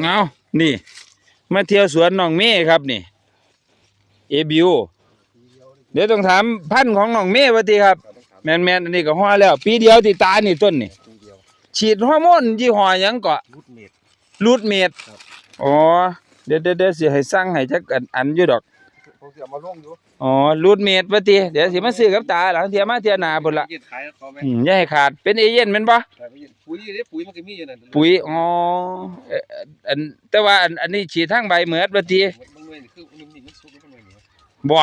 เงานี่ มาเที่ยวสวนน้องเมย์ครับนี่ เอบิวเดี๋ยวต้องถามพันธุ์ของน้องเมย์ว่าติครับ แมนแมนๆอันนี้ก็ฮอดแล้ว ปีเดียวที่ตานี่ต้นนี่ทีเดียวฉีดฮอร์โมนยี่ห้อหยังก็รุดเม็ดรูดเมดครับอ๋อ เดี๋ยวเดี๋ยวเดี๋ยวสิให้สั่งให้จักอันอันอยู่ดอก ผมจะเอามาลงอยู่อ๋อรูดเมดว่าติเดี๋ยวสิมาซื้อกับตาหลังเที่ยมาเที่ยหน้าพุ่นละยืดขายเขาไหมอืมอย่าให้ขาดเป็นเอเย่นแม่นบ่ขายไม่ยืดปุ๋ยเด้ปุ๋ยมันก็มีอยู่นั่นปุ๋ยอ๋อเอ่ออันแต่ว่าอันอันนี้ฉีดทางใบเหมือดว่าติมันมันคือมันมีมันสุกมันไม่เหลือบ่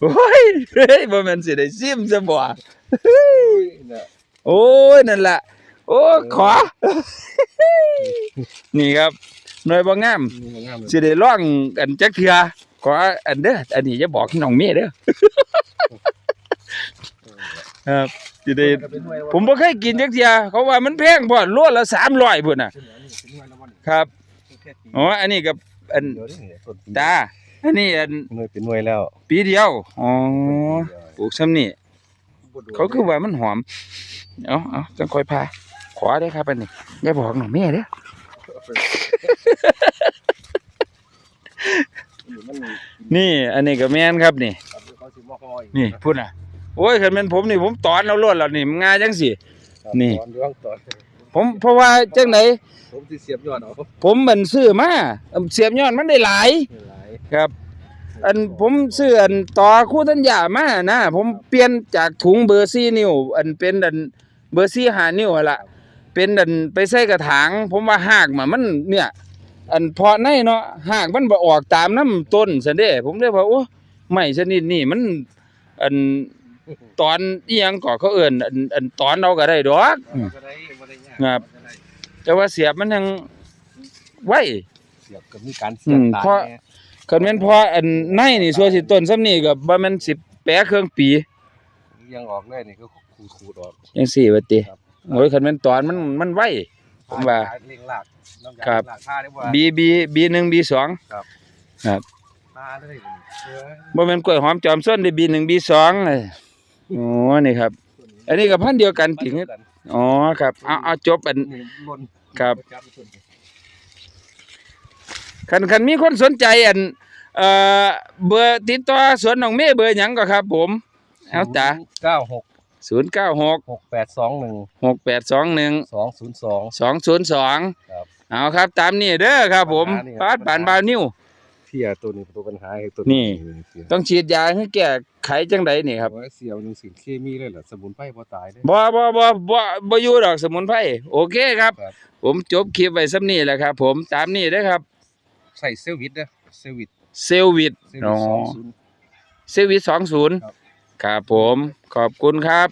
โอ้ยเฮ้ยบ่แม่นสิได้ซิมซะบ่อุ้ยน่ะโอ้ยนั่นล่ะโอ้ขอ นี่ครับหน่วยบ่งามนี่มันงามเลยสิได้ร้องกันจักเทื่อ ขออันเด้ออันนี้จะบอกน้องเมย์เด้อครับสิได้ผมบ่เคยกินจักเทื่อเขาว่ามันแพงพอโลละ300พุ่นน่ะ ครับอ๋ออันนี้กับอันเดี๋ยวนี่ต้นปีตาอันนี้อันหน่วยเป็นหน่วยแล้ว ปีเดียวอ๋อปลูกซ้ำนี่เขาคือว่ามันหอมเอาเอาจังค่อยพาขอได้อครับอันนี้อย่าบอกน้องเมย์เด้อ มัน นี่อันนี้ก็แม่นครับนี่เขาสิมอกอ้อยนี่พุ่นน่ะโอ้ยคันแม่นผมนี่ผมตอนเอาโลดแล้วนี่มันง่ายจังสินี่ตอนเรื่องตอนผมเพราะว่าจังไดผมสิเสียบยอดเอาผมมันซื้อมาเอิ่มเสียบยอดมันได้หลายหลายครับ อันผมซื้ออันต่อคู่ทัญญามานะผมเปลี่ยนจากถุงเบอร์4นิ้วอันเป็นอันเบอร์4 5นิ้วหั่นล่ะเป็นอันไปใส่กระถาง ผมว่าหากมันมันเนี่ย อันเพาะในเนาะหากมันบ่ออกตามน้ำต้นซั่นเด้ ผมเลยว่าโอ้ไม้ชนิดนี้มัน อันตอนอีหยังก็เขาเอิ้นอันอันตอนเอาก็ได้ดอกอืมบ่ได้บ่ได้ยากครับ บ่ได้แต่ว่าเสียบมันยังไว เสียบก็มีการเสียบอืมตาเพราะ แน่คันแม่นพออันในนี่ส่วนสิต้นซ้ำนี่ก็บ่แม่นสิแปะเครื่องปียังออกได้นี่ก็ขูดๆออก จังซี่ว่าติครับ โอ้ยคันแม่นตอนมันมันไว ผมว่า เลี้ยงหลากน้ำยาครับ หลากผ้าได้บ่ B B B1 B2 ผ้าได้บ่เออบ่แม่นกล้วยหอมจอมส้นได้ B1 B2 เลยโอ้นี่ครับอันนี้ก็พันธุ์เดียวกันติอ๋อครับเอาเอาจบอัน นี่ล่นครับ จับส่วนคันคันมีคนสนใจอันเอ่อเบอร์ติดต่อสวนน้องเมย์เบอร์หยังก็ครับ ผมเอาจ้ะเก้าหก 096หกแปดสองหนึ่ง6821สองศูนย์สองสองศูนย์สองครับเอาครับ ตามนี้เด้อครับ ผมปัญหานี่ครับปาดปานบาวนิ้วเพียตัวนี้ตัวปัญหาไอ้ตัวนี่เสียต้องฉีดยาให้แก้ไขจังไดนี่ครับโอ้ยเสียวหนึ่งสิ่งเคมีเลยเหรอสมุนไพรบ่ตายเด้บ่บ่บ่บ่บ่อยู่ดอกสมุนไพรโอเคครับครับผมจบคลิปไว้ซ้ำนี้แหละครับ ผมตามนี้เด้อครับ ใส่เซลวิตเด้อเซลวิตเซลวิตเซลวิอ๋อตสองศูนย์เซลวิตสองศูนย์ครับ ครับผมขอบคุณครับ